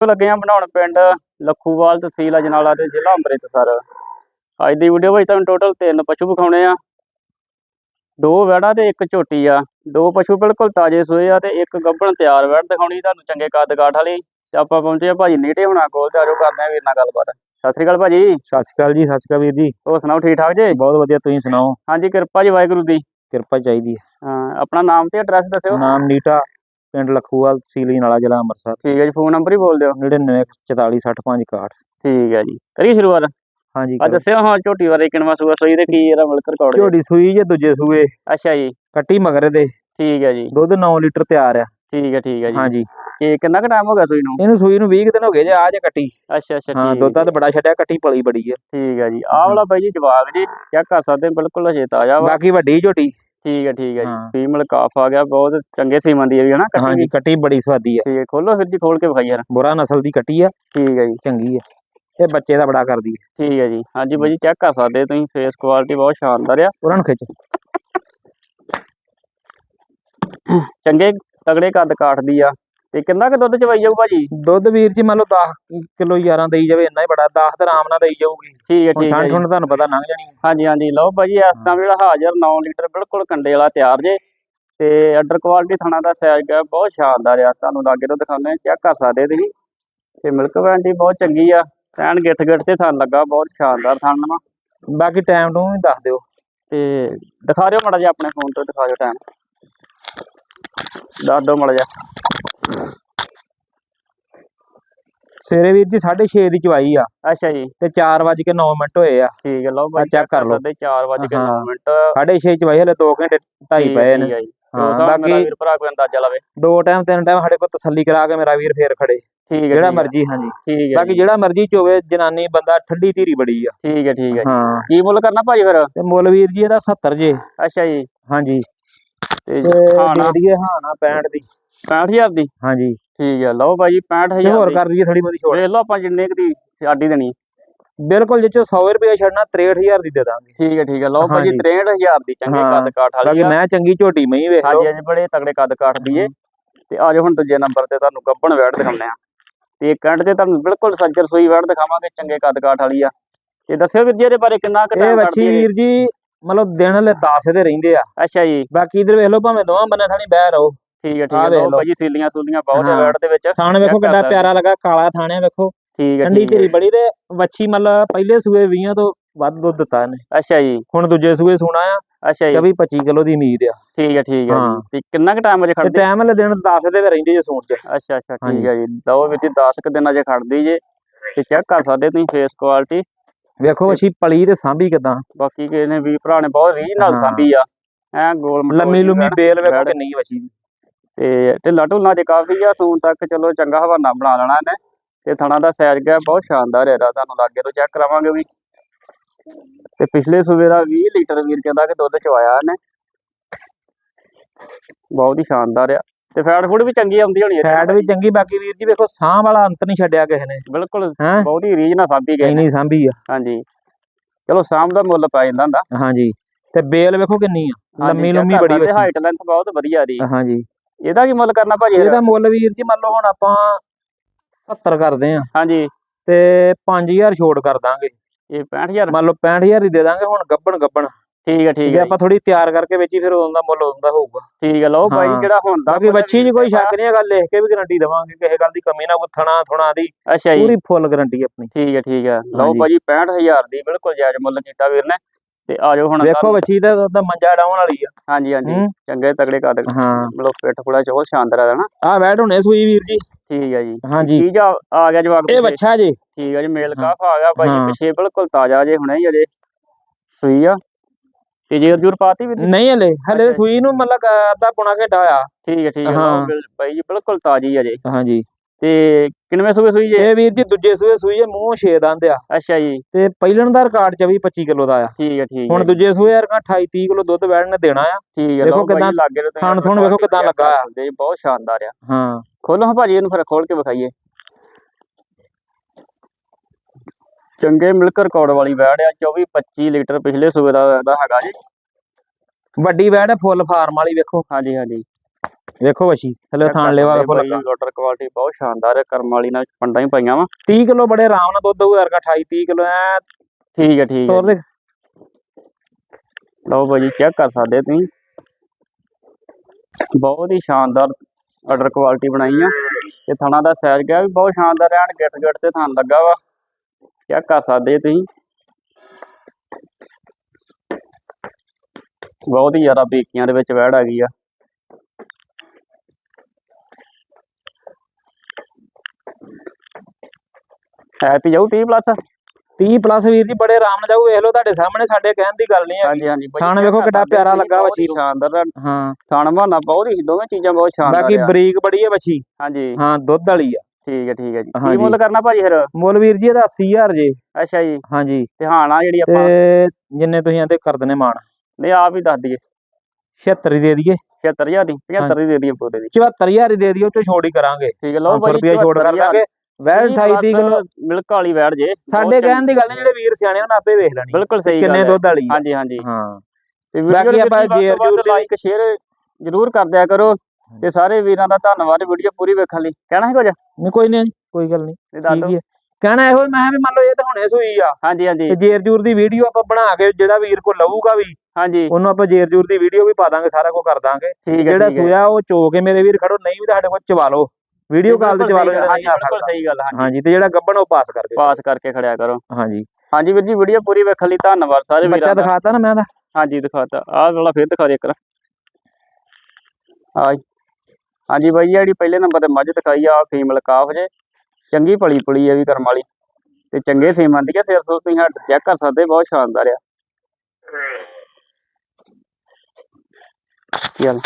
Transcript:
ਲੱਗੇ ਆ ਬਣਾਉਣ ਪਿੰਡ ਲੱਖੂਵਾਲ ਤਹਿਸੀਲ ਅਜਨਾਲਾ ਤੇ ਜ਼ਿਲ੍ਹਾ ਅੰਮ੍ਰਿਤਸਰ। ਅੱਜ ਦੀ ਵੀਡੀਓ ਵਿੱਚ ਤੁਹਾਨੂੰ ਟੋਟਲ ਤਿੰਨ ਪਸ਼ੂ ਵਿਖਾਉਣੇ ਆ। ਦੋ ਵੈੜਾਂ ਤੇ ਇੱਕ ਝੋਟੀ ਆ। ਦੋ ਪਸ਼ੂ ਬਿਲਕੁਲ ਤਾਜ਼ੇ ਸੂਏ ਆ ਤੇ ਇੱਕ ਗੱਭਣ ਤਿਆਰ ਵੈੜ ਦਿਖਾਉਣੀ ਤੁਹਾਨੂੰ ਚੰਗੇ ਕੱਦ ਕਾਠ ਵਾਲੀ। ਤੇ ਆਪਾਂ ਪਹੁੰਚੇ ਆ ਭਾਜੀ ਨੀਟੇ ਹੁਣਾ ਕੋਲ ਤੇ ਆਜੋ ਕਰਦੇ ਆ ਵੀਰ ਨਾਲ ਗੱਲਬਾਤ। ਸਤਿ ਸ੍ਰੀ ਅਕਾਲ ਭਾਜੀ। ਸਤਿ ਸ਼੍ਰੀ ਅਕਾਲ ਜੀ ਸਤਿ ਸ਼੍ਰੀ ਅਕਾਲ ਵੀਰ ਜੀ। ਹੋਰ ਸੁਣਾਓ ਠੀਕ ਠਾਕ ਜੇ? ਬਹੁਤ ਵਧੀਆ ਤੁਸੀਂ ਸੁਣਾਓ? ਹਾਂਜੀ ਕਿਰਪਾ ਜੀ ਵਾਹਿਗੁਰੂ ਦੀ। ਕਿਰਪਾ ਚਾਹੀਦੀ ਹੈ ਹਾਂ, ਆਪਣਾ ਨਾਮ ਤੇ ਐਡਰੈਸ ਦੱਸਿਓ। ਨਾਮ ਨੀਟਾ। ਪਿੰਡ ਲਖੂਵਾਲ ਤਹਿਸੀਲ ਨਾਲਾ ਜ਼ਿਲ੍ਹਾ ਅੰਮ੍ਰਿਤਸਰ। ਠੀਕ ਹੈ ਜੀ ਫੋਨ ਨੰਬਰ ਹੀ ਬੋਲ ਦਿਓ। 994465 ਠੀਕ ਹੈ ਜੀ। ਕਰੀਏ ਸ਼ੁਰੂਆਤ। ਹਾਂਜੀ ਆ ਦੱਸਿਓ ਹਾਂ ਝੋਟੀ ਬਾਰੇ ਕਿਨਵਾ ਸੂਆ ਸੋਈ ਤੇ ਕੀ ਇਹਦਾ ਮਿਲਕ ਰਿਕਾਰਡ ਝੋੜੀ ਸੂਈ ਜੇ ਦੂਜੇ ਸੂਏ। ਅੱਛਾ ਜੀ। ਕੱਟੀ ਮਗਰ ਦੇ ਠੀਕ ਹੈ ਜੀ। ਦੁੱਧ 9 ਲੀਟਰ ਤਿਆਰ ਆ। ਠੀਕ ਹੈ ਠੀਕ ਹੈ ਜੀ। ਹਾਂਜੀ। ਇਹ ਕਿੰਨਾ ਕੁ ਟਾਈਮ ਹੋ ਗਿਆ ਸੂਈ ਨੂੰ? ਇਹਨੂੰ ਸੂਈ ਨੂੰ 20 ਕੁ ਦਿਨ ਹੋ ਗਏ ਜੇ ਆ ਜੇ ਕੱਟੀ। ਅੱਛਾ ਅੱਛਾ ਹਾਂ ਠੀਕ ਦੁੱਧ ਤਾਂ ਬੜਾ ਛੱਡਿਆ ਕੱਟੀ ਪਲੀ ਬੜੀ ਆ। ਠੀਕ ਹੈ ਜੀ। ਆਹ ਵਾਲਾ ਬਾਈ ਜੀ ਜਵਾਬ ਜੀ ਚੈੱਕ ਕਰ ਸਕਦੇ ਹੋ, ਬਿਲਕੁਲ ਅਜੇ ਤਾਜ਼ਾ ਬਾਕੀ ਵੱਡੀ ਝੋਟੀ। ਠੀਕ ਹੈ ਠੀਕ ਹੈ ਜੀ। ਹਾਂ। ਫੀਮੇਲ ਕਾਫ ਆ ਗਿਆ ਬਹੁਤ ਚੰਗੇ ਸੀਮਾਂ ਦੀ ਹੈ ਵੀ ਹਨਾ ਕੱਟੀ ਹਾਂਜੀ ਵੀ? ਕੱਟੀ ਬੜੀ ਸਵਾਦੀ ਆ। ਠੀਕ ਹੈ ਖੋਲੋ ਫਿਰ ਜੀ ਖੋਲ ਕੇ ਵਿਖਾਈ ਯਾਰ। ਬੁਰਾ ਨਸਲ ਦੀ ਕੱਟੀ ਆ। ਠੀਕ ਹੈ ਜੀ। ਚੰਗੀ ਆ। ਇਹ ਬੱਚੇ ਦਾ ਬੜਾ ਕਰਦੀ ਆ। ਠੀਕ ਹੈ ਜੀ। ਹਾਂਜੀ ਬਾਈ ਜੀ ਚੈੱਕ ਕਰ ਸਕਦੇ ਹੋ ਤੁਸੀਂ ਫੇਸ ਕੁਆਲਿਟੀ ਬਹੁਤ ਸ਼ਾਨਦਾਰ ਆ। ਉਹਨਾਂ ਨੂੰ ਖਿੱਚ। ਚੰਗੇ ਤਗੜੇ ਕੱਦ ਕਾਠ ਦੀ ਆ। ਤੇ ਕਿੰਨਾ ਕੁ ਦੁੱਧ ਚਵਾਈ ਜਾਊ ਭਾਜੀ? ਦੁੱਧ ਵੀਰ ਜੀ ਮੰਨ ਲਓ 10 ਕਿਲੋ 11 ਦੇਈ ਜਾਵੇ ਇੰਨਾ ਹੀ ਬੜਾ 10 ਤਾਂ ਆਰਾਮ ਨਾਲ ਦੇਈ ਜਾਊਗੀ। ਠੀਕ ਹੈ ਠੀਕ ਹੈ ਠੰਡ ਤੁਹਾਨੂੰ ਪਤਾ ਲੰਘ ਜਾਣੀ। ਹਾਂਜੀ ਹਾਂਜੀ ਲਓ ਭਾਜੀ ਇਸ ਟਾਈਮ ਜਿਹੜਾ ਹਾਜ਼ਰ 9 ਲੀਟਰ ਬਿਲਕੁਲ ਕੰਡੇ ਵਾਲਾ ਤਿਆਰ ਜੇ। ਤੇ ਅੰਡਰ ਕੁਆਲਿਟੀ ਥਣਾ ਦਾ ਸਾਈਜ਼ ਹੈ ਬਹੁਤ ਸ਼ਾਨਦਾਰ ਆ। ਤੁਹਾਨੂੰ ਲਾਗੇ ਤੋਂ ਦਿਖਾਉਂਦੇ ਚੈੱਕ ਕਰ ਸਕਦੇ ਤੁਸੀਂ। ਤੇ ਮਿਲਕ ਵੈਂਟੀ ਬਹੁਤ ਚੰਗੀ ਆ। ਐਨ ਗਿੱਠ ਗਿੱਠ ਤੇ ਥਣ ਲੱਗਾ ਬਹੁਤ ਸ਼ਾਨਦਾਰ ਥਣ ਬਾਕੀ ਟਾਈਮ ਨੂੰ ਵੀ ਦੱਸ ਦਿਓ। ਤੇ ਦਿਖਾ ਦਿਓ ਮੜਾ ਜਿਹਾ ਆਪਣੇ ਫੋਨ ਤੋਂ ਦਿਖਾ ਦਿਓ ਟਾਈਮ ਦੱਸ ਦਿਓ ਮੜਾ ਜਿਹਾ। ਸਵੇਰੇ ਵੀਰ ਜੀ 6:30 ਦੀ ਚਵਾਈ ਆ। ਅੱਛਾ ਜੀ। ਤੇ 4:09 ਮਿੰਟ ਹੋਏ ਆ। ਠੀਕ ਹੈ ਲਓ ਭਾਜੀ check ਕਰ ਲਓ। ਸਕਦੇ 4 ਵਜੇ ਕੇ 9 ਹਾਂ। ਮਿੰਟ। 6:30 ਚਵਾਈ ਹਲੇ 2 ਘੰਟੇ ਢਾਈ ਠੀਕ ਪਏ ਹੈ, ਨੇ ਹੈ ਬਾਕੀ ਵੀਰ ਭਰਾ ਕੋਈ ਅੰਦਾਜ਼ਾ ਲਾਵੇ। ਦੋ ਟਾਈਮ ਤਿੰਨ ਟਾਈਮ ਸਾਡੇ ਕੋਲ ਤਸੱਲੀ ਕਰਾ ਕੇ ਮੇਰਾ ਵੀਰ ਫੇਰ ਖੜੇ। ਠੀਕ ਹੈ ਜਿਹੜਾ ਮਰਜ਼ੀ ਹਾਂਜੀ। ਠੀਕ ਹੈ ਬਾਕੀ ਜਿਹੜਾ ਮਰਜ਼ੀ ਚੋਵੇ ਜਨਾਨੀ ਬੰਦਾ ਠੰਡੀ ਧੀਰੀ ਬੜੀ ਆ। ਠੀਕ ਹੈ ਠੀਕ ਹੈ। ਕੀ ਮੁੱਲ ਕਰਨਾ ਭਾਜੀ ਫਿਰ? ਤੇ ਮੁੱਲ ਵੀਰ ਜੀ ਇਹਦਾ 70 ਜੇ। ਅੱਛਾ ਜੀ। ਹਾਂਜੀ। ਤੇ ਹਾਂ ਨਾ 65 ਦੀ। 65000 ਦੀ? ਹਾਂਜੀ। ਠੀਕ ਹੈ ਲਓ ਭਾਜੀ ਤੇ 65000 ਹੋਰ ਦੀ। ਕਰ ਦਈਏ ਥੋੜੀ ਬਹੁਤੀ ਛੋੜ ਵੇਖ ਲਓ ਆਪਾਂ ਜਿੰਨੇ ਕੁ ਦੀ ਸਾਡੀ ਦੇਣੀ। ਬਿਲਕੁਲ ਜਿੱਚੋ 100 ਰੁਪਏ ਛੱਡਣਾ 63000 ਦੀ ਦੇ ਦਾਂਗੇ। ਠੀਕ ਹੈ ਠੀਕ ਹੈ ਲਓ ਭਾਜੀ ਹਾਂਜੀ। 63000 ਦੀ ਚੰਗੇ ਕੱਦ ਕਾਠ ਵਾਲੀ ਆ। ਮੈਂ ਚੰਗੀ ਝੋਟੀ ਮਈ ਵੇਖ ਲਓ। ਹਾਂਜੀ ਹਾਂਜੀ ਬੜੇ ਤਗੜੇ ਕੱਦ ਕਾਠ ਦੀ ਏ। ਤੇ ਆਜੋ ਹੁਣ ਦੂਜੇ ਨੰਬਰ ਤੇ ਤੁਹਾਨੂੰ ਗੱਬਣ ਵੈੜ ਦਿਖਾਉਂਦੇ ਆ। ਤੇ ਇੱਕ ਐਂਡ ਤੇ ਤੁਹਾਨੂੰ ਬਿਲਕੁਲ ਸੱਜਰ ਸੂਈ ਵੈੜ ਦਿਖਾਵਾਂਗੇ ਚੰਗੇ ਕੱਦ ਕਾਠ ਵਾਲੀ ਆ। ਤੇ ਦੱਸਿਓ ਵੀਰ ਜੀ ਇਹਦੇ ਬਾਰੇ ਕਿੰਨਾ ਕੁ ਟਾਈਮ ਕੱਢਦੀ ਹੈ ਵੀਰ ਜੀ ਮਤਲਬ ਦਿਨ ਲੈ 10 ਦੇ ਰਹਿੰਦੇ ਆ। ਅੱਛਾ ਜੀ। ਬਾਕੀ ਇਧਰ ਵੇਖ ਲਓ ਭਾਵੇਂ ਦੋਵਾਂ ਬੰਨੇ ਥਾਣੀ ਬਹਿ ਰਹੋ। ਠੀਕ ਹੈ ਠੀਕ ਹੈ ਲਓ। ਭਾਜੀ ਸੀਲੀਆਂ ਸੂਲੀਆਂ ਬਹੁਤ ਹਾਂ। ਵੈੜ ਦੇ ਵਿੱਚ ਥਾਣ ਵੇਖੋ ਕਿੰਨਾ। ਪਿਆਰਾ ਲੱਗਾ ਕਾਲਾ ਥਾਣਿਆ ਵੇਖੋ ਠੀਕ ਹੈ ਠੰਡੀ ਧੀਰੀ ਬੜੀ ਤੇ ਵੱਛੀ ਮਤਲਬ ਪਹਿਲੇ ਸੂਏ 20 ਤੋਂ ਵੱਧ ਦੁੱਧ ਦਿੱਤਾ ਇਹਨੇ ਅੱਛਾ ਜੀ ਹੁਣ ਦੂਜੇ ਸੂਏ ਸੋਣਾ ਆ ਅੱਛਾ ਜੀ 24 25 ਕਿਲੋ ਦੀ ਉਮੀਦ ਆ ਠੀਕ ਹੈ ਠੀਕ ਹੈ ਤੇ ਕਿੰਨਾ ਕੁ ਟਾਈਮ ਅਜੇ ਤੇ ਖੜਦੀ ਟਾਈਮ ਹਲੇ ਦਿਨ 10 ਦੇ ਵੀ ਰਹਿੰਦੇ ਜੇ ਸੂਣ ਚ ਅੱਛਾ ਅੱਛਾ ਠੀਕ। ਹੈ ਜੀ ਲਓ ਜੀ 10 ਕੁ ਦਿਨ ਅਜੇ ਖੜਦੀ ਜੇ ਤੇ ਚੈੱਕ ਕਰ ਸਕਦੇ ਤੁਸੀਂ ਫੇਸ ਕੁਆਲਿਟੀ ਵੇਖੋ ਵੱਛੀ ਪਲੀ ਤੇ ਸਾਂਭੀ ਕਿਦਾਂ ਬਾਕੀ ਕਿਸੇ ਨੇ ਵੀ ਭਰਾ ਨੇ ਬਹੁਤ ਰੀਝ ਨਾਲ। ਸਾਂਭੀ ਆ ਐ ਗੋਲ ਲੰਮੀ ਲੁੰਮੀ। ਬੇਲ ਵੇਖੋ। ਕਿੰਨੀ ਵੱਛੀ। ਤੇ ਢਿੱਲਾ ਢੁੱਲਾ ਚ ਕਾਫੀ ਆ ਸੂਣ ਤੱਕ ਚਲੋ ਚੰਗਾ ਹਵਾਨਾ ਬਣਾ ਲੈਣਾ ਇਹਨੇ। ਤੇ ਥਣਾ ਦਾ ਸਾਈਜ਼ ਗਿਆ ਬਹੁਤ ਸ਼ਾਨਦਾਰ ਇਹਦਾ ਤੁਹਾਨੂੰ ਲਾਗੇ ਤੋਂ ਚੈੱਕ ਕਰਾਵਾਂਗੇ ਵੀ। ਤੇ ਪਿਛਲੇ ਸੂਬੇ ਦਾ 20 ਲੀਟਰ ਵੀਰ ਕਹਿੰਦਾ ਕਿ ਦੁੱਧ ਚਵਾਇਆ ਇਹਨੇ। ਬਹੁਤ ਹੀ ਸ਼ਾਨਦਾਰ ਆ। ਤੇ ਫੈਟ ਫੂਡ ਵੀ ਚੰਗੀ ਆਉਂਦੀ ਹੋਣੀ ਇਹਦੇ ਫੈਟ ਵੀ ਚੰਗੀ ਬਾਕੀ ਵੀਰ ਜੀ ਵੇਖੋ ਸਾਹ ਵਾਲਾ ਅੰਤ ਨਹੀਂ ਛੱਡਿਆ ਕਿਸੇ ਨੇ। ਬਿਲਕੁਲ ਹੈ? ਬਹੁਤ ਹੀ ਰੀਝ ਨਾਲ ਸਾਂਭੀ ਗਏ ਨੇ। ਇੰਨੀ ਸਾਂਭੀ ਆ। ਹਾਂਜੀ। ਚਲੋ ਸਾਂਭ ਦਾ ਮੁੱਲ ਪੈ ਜਾਂਦਾ ਹੁੰਦਾ। ਹਾਂਜੀ। ਤੇ ਬੇਲ ਵੇਖੋ ਕਿੰਨੀ ਆ। ਲੰਮੀ ਲੰਮੀ ਬੜੀ ਵੱਛੀ। ਹਾਈਟ ਲੈਂਥ ਬਹੁਤ ਵਧੀਆ ਦੀ ਹਾਂਜੀ। ਇਹਦਾ ਕੀ ਮੁੱਲ ਕਰਨਾ ਭਾਜੀ ਇਹਦਾ ਮੁੱਲ ਵੀਰ ਜੀ ਮੰਨ ਲਓ ਹੁਣ ਆਪਾਂ 70 ਕਰਦੇ ਆ ਹਾਂਜੀ। ਤੇ 5000 ਛੋਟ ਕਰ ਦਾਂਗੇ। ਇਹ 65000 ਮੰਨ ਲਓ 65000 ਹੀ ਦੇ ਦਾਂਗੇ ਹੁਣ ਗੱਬਣ ਗੱਬਣ। ਠੀਕ ਹੈ ਠੀਕ ਹੈ ਆਪਾਂ ਥੋੜੀ ਤਿਆਰ ਕਰਕੇ ਵੇਚੀ ਫਿਰ ਉਦੋਂ ਦਾ ਮੁੱਲ ਉਦੋਂ ਦਾ ਹੋਊਗਾ। ਠੀਕ ਹੈ ਲਓ ਭਾਈ ਹਾਂ। ਜਿਹੜਾ ਹੁੰਦਾ ਬਾਕੀ ਵੱਛੀ 'ਚ ਕੋਈ ਸ਼ੱਕ ਨਹੀਂ ਹੈਗਾ ਲਿਖ ਕੇ ਵੀ ਗਾਰੰਟੀ ਦੇਵਾਂਗੇ ਕਿਸੇ ਗੱਲ ਦੀ ਕਮੀ ਨਾ ਥਣਾ ਥੁਣਾ ਦੀ। ਅੱਛਾ ਜੀ। ਪੂਰੀ ਫੁੱਲ ਗਾਰੰਟੀ ਆਪਣੀ। ਠੀਕ ਹੈ ਠੀਕ ਹੈ। ਲਓ। ਭਾਜੀ 65000 ਦੀ ਬਿਲਕੁਲ ਜਾਇਜ਼ ਮੁੱਲ ਕੀਤਾ ਵੀਰ ਨੇ। ਤੇ ਆਜੋ ਹੁਣ ਵੇਖੋ ਵੱਛੀ ਦਾ ਉਹਦਾ ਮੰਜਾ ਡਾਉਣ ਵਾਲੀ ਆ। ਹਾਂਜੀ ਹਾਂਜੀ। ਚੰਗੇ ਤਗੜੇ ਕੱਦ ਹਾਂ। ਮਤਲਬ ਪਿੱਠ ਪੁੜਾ ਚ ਬਹੁਤ ਸ਼ਾਨਦਾਰ ਹੈ ਨਾ ਆ ਵੈਟ ਹੁਣੇ ਸੂਈ ਵੀਰ ਜੀ। ਠੀਕ ਹੈ ਜੀ। ਹਾਂਜੀ। ਕੀ ਜਾ ਆ ਗਿਆ ਜਵਾਬ ਇਹ ਵੱਛਾ ਜੀ। ਠੀਕ ਹੈ ਜੀ ਮੇਲ। ਕਾਫ ਆ ਗਿਆ ਹਾਂ। ਪਿੱਛੇ ਬਿਲਕੁਲ ਤਾਜ਼ਾ ਜੇ ਹੁਣੇ ਹੀ ਅਜੇ ਸੂਈ ਆ। ਤੇ ਜੇਰ ਜੂਰ ਪਾਤੀ ਜੀ? ਨਹੀਂ ਹਲੇ ਹਲੇ। ਸੂਈ ਨੂੰ ਮਤਲਬ ਅੱਧਾ ਪੌਣਾ ਘੰਟਾ ਆ ਠੀਕ ਹੈ ਠੀਕ ਹੈ। ਭਾਈ ਜੀ ਬਿਲਕੁਲ ਤਾਜ਼ੀ ਅਜੇ ਹਾਂਜੀ। ਤੇ ਕਿੰਨਵੇਂ ਸੂਏ ਸੂਈ ਜੇ? ਇਹ ਵੀਰ ਜੀ ਦੂਜੇ ਸੂਏ ਸੂਈ ਹੈ ਮੂੰਹ ਛੇ ਦੰਦ ਆ। ਅੱਛਾ ਜੀ। ਤੇ ਪਹਿਲਣ ਦਾ ਰਿਕਾਰਡ 24 25 ਕਿਲੋ ਦਾ ਆ। ਠੀਕ ਹੈ ਠੀਕ ਹੁਣ ਦੂਜੇ ਸੂਏ ਯਾਰ 28 30 ਕਿਲੋ ਦੁੱਧ ਵੈੜ ਨੇ ਦੇਣਾ ਆ। ਠੀਕ ਹੈ ਦੇਖੋ ਕਿੱਦਾਂ ਲਾਗੇ ਤੋਂ ਤੁਸੀਂ ਥਣ ਥੁਣ ਵੇਖੋ ਕਿੱਦਾਂ ਲੱਗਾ ਆ। ਬਹੁਤ ਸ਼ਾਨਦਾਰ ਆ। ਹਾਂ। ਖੋਲੋ ਹਾਂ ਭਾਜੀ ਇਹਨੂੰ ਫਿਰ ਖੋਲ ਕੇ ਵਿਖਾਈਏ। ਚੰਗੇ ਮਿਲਕ ਰਿਕਾਰਡ ਵਾਲੀ ਵੈੜ ਆ 24 25 ਲੀਟਰ ਪਿਛਲੇ ਸੂਬੇ ਦਾ ਹੈਗਾ ਜੀ। ਵੱਡੀ ਵੈੜ ਹੈ ਫੁੱਲ ਫਾਰਮ ਵਾਲੀ ਵੇਖੋ। ਹਾਂਜੀ ਹਾਂਜੀ। ਵੇਖੋ ਵਸ਼ੀ ਥੱਲੇ ਥਾਣ ਲੈਵਾ ਵੇਖੋ ਲੱਗਾ ਲੋਟਰ ਕੁਆਲਿਟੀ ਬਹੁਤ ਸ਼ਾਨਦਾਰ ਹੈ ਕਰਮ ਵਾਲੀ ਨਾਲ ਪੰਡਾਂ ਹੀ ਪਾਈਆਂ ਵਾ। 30 ਕਿਲੋ ਬੜੇ ਆਰਾਮ ਨਾਲ ਦੁੱਧ ਦਊ ਯਾਰ 28 30 ਕਿਲੋ ਐ ਠੀਕ ਹੈ ਠੀਕ ਹੈ। ਲਓ ਭਾਜੀ ਚੈੱਕ ਕਰ ਸਕਦੇ ਤੁਸੀਂ। ਬਹੁਤ ਹੀ ਸ਼ਾਨਦਾਰ ਆਰਡਰ ਕੁਆਲਿਟੀ ਬਣਾਈ ਆ। ਤੇ ਥਣਾ ਦਾ ਸਾਈਜ਼ ਗਿਆ ਵੀ ਬਹੁਤ ਸ਼ਾਨਦਾਰ ਐਨ ਗਿੱਟ ਗਿੱਟ ਤੇ ਥਣ ਲੱਗਾ ਵਾ। ਚੈੱਕ ਕਰ ਸਕਦੇ ਤੁਸੀਂ। ਬਹੁਤ ਹੀ ਜ਼ਿਆਦਾ ਬੀਕੀਆਂ ਦੇ ਵਿੱਚ ਵੈੜ ਆ ਗਈ ਆ। ਹੈ ਤੇ ਜਾਊ 30 ਪਲੱਸ 30 ਪਲੱਸ ਵੀਰ ਜੀ ਬੜੇ ਆਰਾਮ ਨਾਲ ਜਾਊ ਵੇਖ ਲਓ ਤੁਹਾਡੇ ਸਾਹਮਣੇ ਸਾਡੇ ਕਹਿਣ ਦੀ ਗੱਲ ਨਹੀਂ ਹੈ ਹਾਂਜੀ ਹਾਂਜੀ ਭਾਜੀ, ਥਣ ਵੇਖੋ ਕਿੱਡਾ ਪਿਆਰਾ ਲੱਗਾ ਵਾ ਬਹੁਤ ਹੀ ਚੀਜ਼। ਸ਼ਾਨਦਾਰ। ਹਾਂ। ਥਣ ਬਹਾਨਾ ਬਹੁਤ ਹੀ ਦੋਵੇਂ ਚੀਜ਼ਾਂ ਬਹੁਤ ਸ਼ਾਨਦਾਰ ਬਾਕੀ ਬਰੀਕ ਬੜੀ ਹੈ ਬੱਚੀ ਹਾਂਜੀ। ਹਾਂ ਦੁੱਧ ਵਾਲੀ ਆ। ਠੀਕ ਹੈ ਠੀਕ ਹੈ ਜੀ। ਕੀ। ਮੁੱਲ ਕਰਨਾ ਭਾਜੀ ਫਿਰ? ਮੁੱਲ ਵੀਰ ਜੀ ਇਹਦਾ 80000 ਜੇ। ਅੱਛਾ ਜੀ। ਹਾਂਜੀ। ਤੇ ਹਾਣਾ ਜਿਹੜੀ ਆਪਾਂ ਤੇ ਜਿੰਨੇ ਤੁਸੀਂ ਆਂਦੇ ਕਰ ਦਨੇ ਮਾਣ। ਨਹੀਂ ਆਪ ਹੀ ਦੱਸ ਦਈਏ। 76 ਹੀ ਦੇ ਦਈਏ। 76000 ਦੀ 75 ਦੀ ਦੇ ਦਈਏ ਪੂਰੇ ਦੀ। 74000 ਹੀ ਦੇ ਦਿਓ ਤੇ ਛੋੜ ਹੀ ਕਰਾਂਗੇ। ਠੀਕ ਹੈ ਲਓ 500 ਭਾਜੀ ਰੁਪਏ ਛੋੜ ਕਰ 74,000 ਦਾਂਗੇ ਵੈਲ 28 ਦੀ ਕਿਲੋ ਮਿਲਕ ਵਾਲੀ ਵੈੜ ਜੇ। ਸਾਡੇ ਕਹਿਣ ਦੀ ਗੱਲ ਨਹੀਂ ਜਿਹੜੇ ਵੀਰ ਸਿਆਣੇ ਉਹਨਾਂ ਆਪੇ ਵੇਖ ਲੈਣੀ ਬਿਲਕੁਲ ਸਹੀ ਕਿੰਨੇ। ਦੁੱਧ ਵਾਲੀ। ਹਾਂਜੀ ਹਾਂਜੀ। ਹਾਂ। ਤੇ ਬਾਕੀ ਆਪਾਂ ਜੇਰ ਲਾਈਕ ਸ਼ੇਅਰ ਜ਼ਰੂਰ ਕਰ ਦਿਆ ਕਰੋ। ਤੇ ਸਾਰੇ ਵੀਰਾਂ ਦਾ ਧੰਨਵਾਦ ਵੀਡੀਓ ਪੂਰੀ ਵੇਖਣ ਲਈ। ਕਹਿਣਾ ਹੈ ਕੁਝ? ਨਹੀਂ ਕੋਈ ਨਹੀਂ ਕੋਈ ਗੱਲ ਨਹੀਂ। ਠੀਕ ਹੀ ਕਹਿਣਾ ਇਹੋ ਮੈਂ ਵੀ ਮੰਨ ਲਓ ਇਹ ਤਾਂ ਹੁਣੇ ਸੂਈ ਆ। ਹਾਂਜੀ ਹਾਂਜੀ। ਤੇ ਜੇਰ ਜੂਰ ਦੀ ਵੀਡੀਓ ਆਪਾਂ ਬਣਾ ਕੇ ਜਿਹੜਾ ਵੀਰ ਕੋ ਲਊਗਾ ਵੀ ਹਾਂਜੀ। ਉਹਨੂੰ ਆਪਾਂ ਜੇਰ ਜੂਰ ਦੀ ਵੀਡੀਓ ਵੀ ਪਾ ਦਾਂਗੇ ਸਾਰਾ ਕੁਝ ਕਰ ਦਾਂਗੇ। ਜਿਹੜਾ ਸੂਇਆ ਉਹ ਚੋ ਕੇ ਮੇਰੇ ਵੀਰ ਖੜੋ ਨਹੀਂ ਵੀ ਤੁਹਾਡੇ ਕੋਲ ਚਵਾ ਲਓ। ਵੀਡੀਓ ਕਾਲ ਤੇ ਚਵਾ ਲਓ ਜਿਹੜਾ ਨਹੀਂ ਆ ਬਿਲਕੁਲ ਸਕਦਾ। ਸਹੀ ਗੱਲ ਹਾਂਜੀ। ਹਾਂਜੀ ਤੇ ਜਿਹੜਾ ਗੱਬਣ ਉਹ ਪਾਸ ਕਰ ਦਿਓ। ਪਾਸ ਕਰਕੇ ਖੜਿਆ ਕਰੋ। ਹਾਂਜੀ। ਹਾਂਜੀ ਵੀਰ ਜੀ ਵੀਡੀਓ ਪੂਰੀ ਵੇਖਣ ਲਈ ਧੰਨਵਾਦ ਸਾਰੇ ਬੱਚਾ ਵੀਰਾਂ ਦਾ। ਦਿਖਾਤਾ ਨਾ ਮੈਂ ਦਾ ਹਾਂਜੀ ਦਿਖਾਤਾ। ਆਹ ਵਾਲਾ ਫਿਰ ਦਿਖਾ ਦੇ ਇੱਕ ਹਾਂ। ਹਾਂਜੀ ਬਾਈ ਜਿਹੜੀ ਪਹਿਲੇ ਨੰਬਰ ਤੇ ਮੱਝ ਦਿਖਾਈ ਆ ਫੀਮੇਲ ਕਾਫ ਜੇ। ਚੰਗੀ ਪਲੀ ਪੁਲੀ ਆ ਵੀ ਕਰਮ ਵਾਲੀ। ਤੇ ਚੰਗੇ ਸੀਮਨ ਦੀ ਆ ਸਿਰ ਤੋਂ ਤੁਸੀਂ ਹੱਟ ਚੈੱਕ ਕਰ ਸਕਦੇ ਬਹੁਤ ਸ਼ਾਨਦਾਰ ਆ। ਚੱਲ